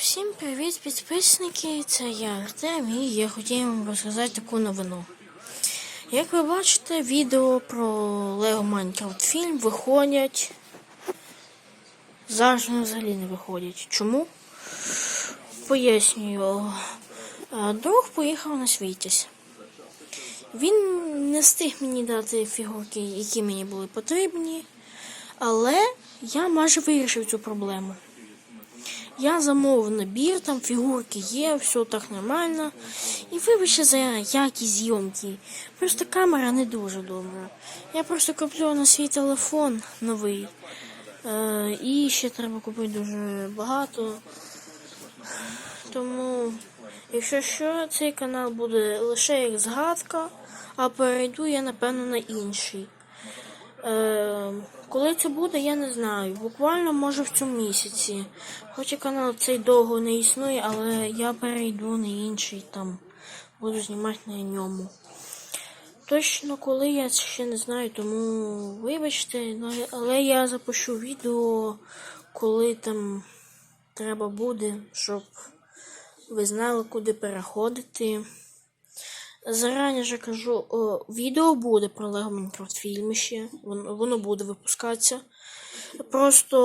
Всім привіт, підписники! Це я Артем і я хотів вам розказати таку новину. Як ви бачите, відео про Lego Minecraft фільм виходять. Вони взагалі не виходять. Чому? Пояснюю. Друг поїхав на світязь. Він не встиг мені дати фігурки, які мені були потрібні, але я майже вирішив цю проблему. Я замовив набір, там фігурки є, все так нормально. І вибачте за якість зйомки. Просто камера не дуже добра. Я просто куплю на свій телефон новий. Е, і ще треба купити дуже багато. Тому, якщо що, цей канал буде лише як згадка, а перейду я, напевно, на інший. Е, коли це буде, я не знаю. Буквально може в цьому місяці. Хоча канал цей довго не існує, але я перейду на інший там. Буду знімати на ньому. Точно коли я ще не знаю, тому вибачте, ну, але я запишу відео, коли там треба буде, щоб ви знали, куди переходити. Зарані же кажу, о, відео буде про Lego Minecraft фільми ще. Воно, воно буде випускатися. Просто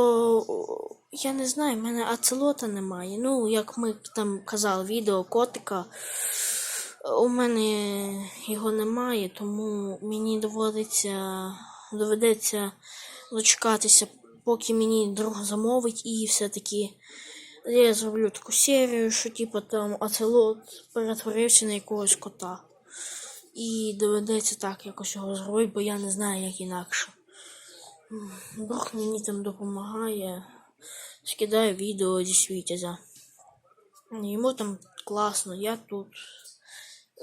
о, я не знаю, в мене ацелота немає. Ну, як ми там казали, відео котика. У мене його немає, тому мені доводиться доведеться дочекатися, поки мені друг замовить, і все-таки я зроблю таку серію, що типу там оцелот перетворився на якогось кота. І доведеться так якось його зробити, бо я не знаю, як інакше. Друг мені там допомагає, скидає відео зі світязя. Йому там класно, я тут.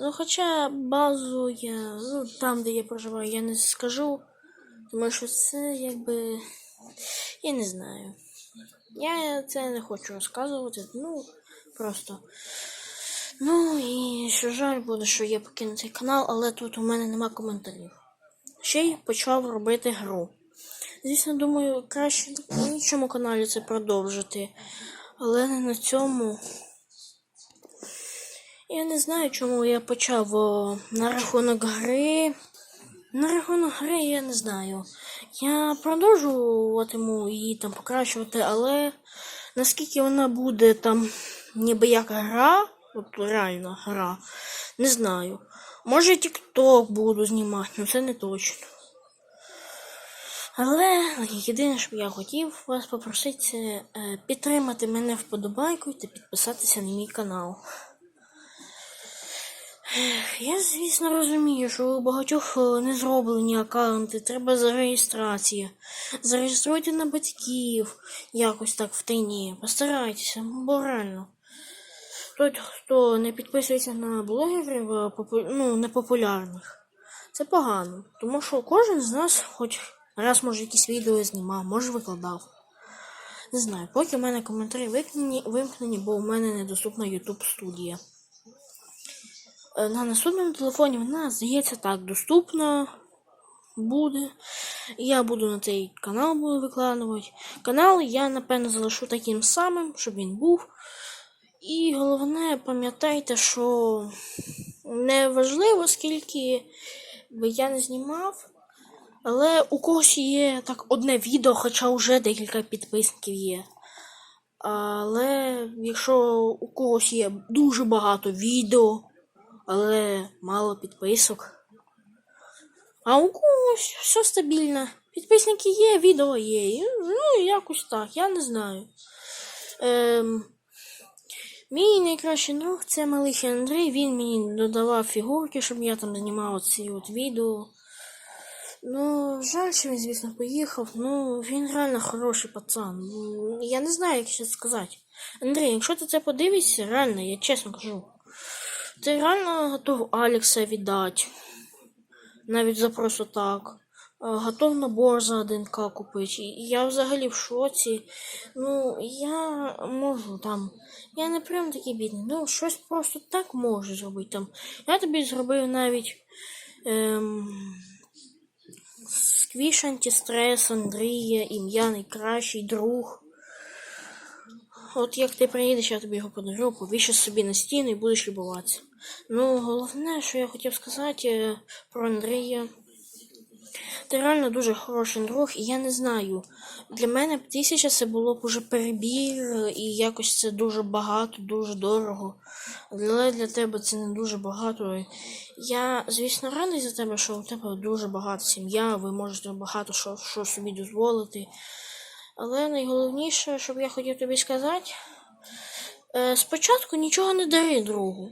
Ну, хоча базу я, ну, там, де я проживаю, я не скажу, тому що це якби. Я не знаю. Я це не хочу розказувати, ну, просто. Ну і що жаль буде, що я покину цей канал, але тут у мене нема коментарів. Ще й почав робити гру. Звісно, думаю, краще на іншому каналі це продовжити. Але не на цьому. Я не знаю, чому я почав о, на рахунок гри. На рахунок гри я не знаю. Я продовжуватиму її там покращувати, але наскільки вона буде там ніби як гра, от реально гра, не знаю. Може TikTok буду знімати, але це не точно. Але єдине, що я хотів вас попросити, е, підтримати мене вподобайкою та підписатися на мій канал. Я, звісно, розумію, що у багатьох е, не зроблені аккаунти, треба зареєстрація. Зареєструйте на батьків якось так в тайні. Постарайтеся, бо реально. Той, хто не підписується на блогерів е, ну, непопулярних, це погано. Тому що кожен з нас хоч раз може якісь відео знімав, може викладав. Не знаю, поки в мене коментарі вимкнені, вимкнені, бо у мене недоступна YouTube студія. Е, На наступному телефоні вона, здається, так доступна буде. Я буду на цей канал буду викладувати. Канал я, напевно, залишу таким самим, щоб він був. І головне, пам'ятайте, що не важливо, скільки би я не знімав. Але у когось є так одне відео, хоча вже декілька підписників є. Але якщо у когось є дуже багато відео, але мало підписок. А у когось все стабільно. Підписники є, відео є. Ну, якось так, я не знаю. Ем, мій найкращий друг це малий Андрій. Він мені додавав фігурки, щоб я там знімав ці от відео. Ну, жаль, що він, звісно, поїхав. Ну, він реально хороший пацан. Ну, Я не знаю, як ще сказати. Андрій, якщо ти це подивишся, реально, я чесно кажу. Ти реально готов Алекса віддати. Навіть за просто так. Е, Готов набор за 1К купити. Я взагалі в шоці. Ну, я можу там. Я не прям такий бідний. Ну, щось просто так можу зробити там. Я тобі зробив навіть. Ем... Сквіш антистрес Андрія, ім'я найкращий друг. от як ти приїдеш, я тобі його подарую, повішиш собі на стіну і будеш любуватися. Ну, головне, що я хотів сказати е, про Андрія. Ти реально дуже хороший друг, і я не знаю. Для мене тисяча це було б уже перебір, і якось це дуже багато, дуже дорого. Але для тебе це не дуже багато. Я, звісно, радий за тебе, що у тебе дуже багата сім'я, ви можете багато що, що собі дозволити. Але найголовніше, що б я хотів тобі сказати, е, спочатку нічого не дари другу.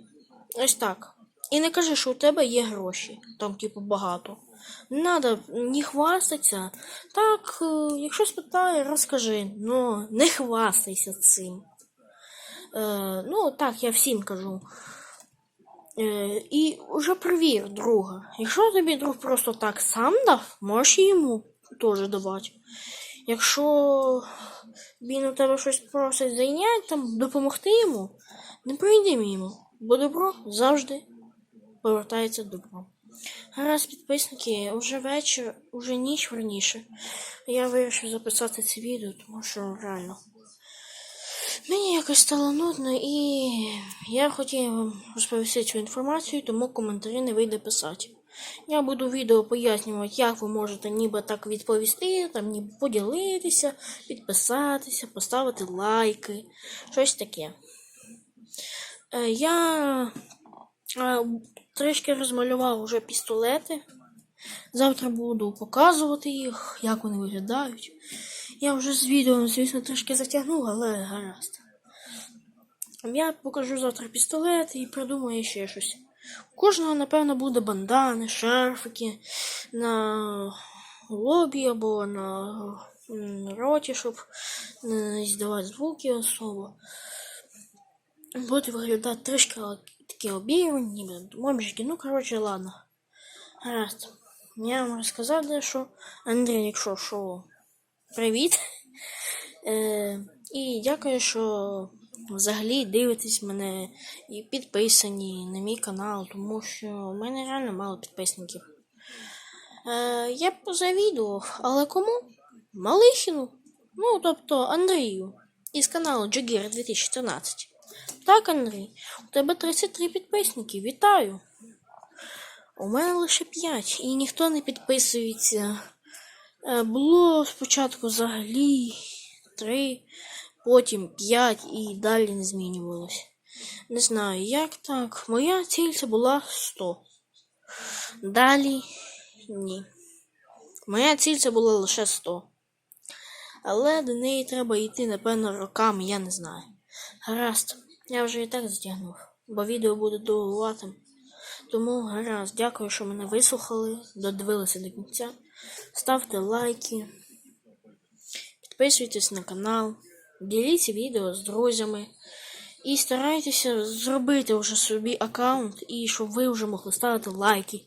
Ось так. І не кажи, що у тебе є гроші, там, типу, багато. Не надо не хвастатися. Так, е, якщо спитає, розкажи, но не хвастайся цим. Е, ну, так, я всім кажу. Е, і вже провір друга. Якщо тобі друг просто так сам дав, можеш йому теж давати. Якщо він у тебе щось просить зайняти, там, допомогти йому, не прийди йому, бо добро завжди повертається добро. Гаразд, підписники, вже вечір, уже ніч верніше. Я вирішив записати це відео, тому що реально. Мені якось стало нудно і я хотів вам розповісти цю інформацію, тому коментарі не вийде писати. Я буду відео пояснювати, як ви можете ніби так відповісти, там ніби поділитися, підписатися, поставити лайки, щось таке. Е, Я е, трішки розмалював уже пістолети. Завтра буду показувати їх, як вони виглядають. Я вже з відео, звісно, трішки затягнув, але гаразд. Я покажу завтра пістолет і придумаю ще щось. У кожного, напевно, буде бандани, шарфики на лобі або на роті, щоб не здавати звуки особо. Буде виглядати трішки такі обірвані, ніби бомжики. Ну, коротше, ладно. Гаразд. Я вам розказав дещо. Андрій, якщо що, привіт. І дякую, що взагалі дивитесь мене і підписані на мій канал, тому що в мене реально мало підписників. Е, я позавідував, але кому? Малихіну. Ну, тобто Андрію із каналу Джагір 2014. Так, Андрій, у тебе 33 підписники. Вітаю! У мене лише 5 і ніхто не підписується. Е, Було спочатку взагалі 3, потім 5 і далі не змінювалось. Не знаю, як так. Моя ціль це була 100. Далі ні. Моя ціль це була лише 100. Але до неї треба йти, напевно, роками, я не знаю. Гаразд, я вже і так затягнув, бо відео буде довгуватим. Тому гаразд, дякую, що мене вислухали, додивилися до кінця. Ставте лайки, підписуйтесь на канал, діліться відео з друзями. І старайтеся зробити вже собі аккаунт, і щоб ви вже могли ставити лайки,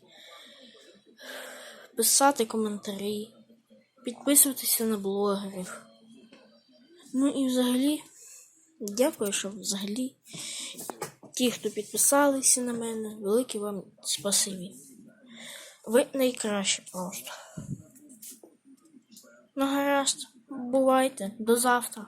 писати коментарі, підписуватися на блогерів. Ну і взагалі, дякую, що взагалі ті, хто підписалися на мене, велике вам спасибі. Ви найкращі просто. Ну гаразд, бувайте, до завтра.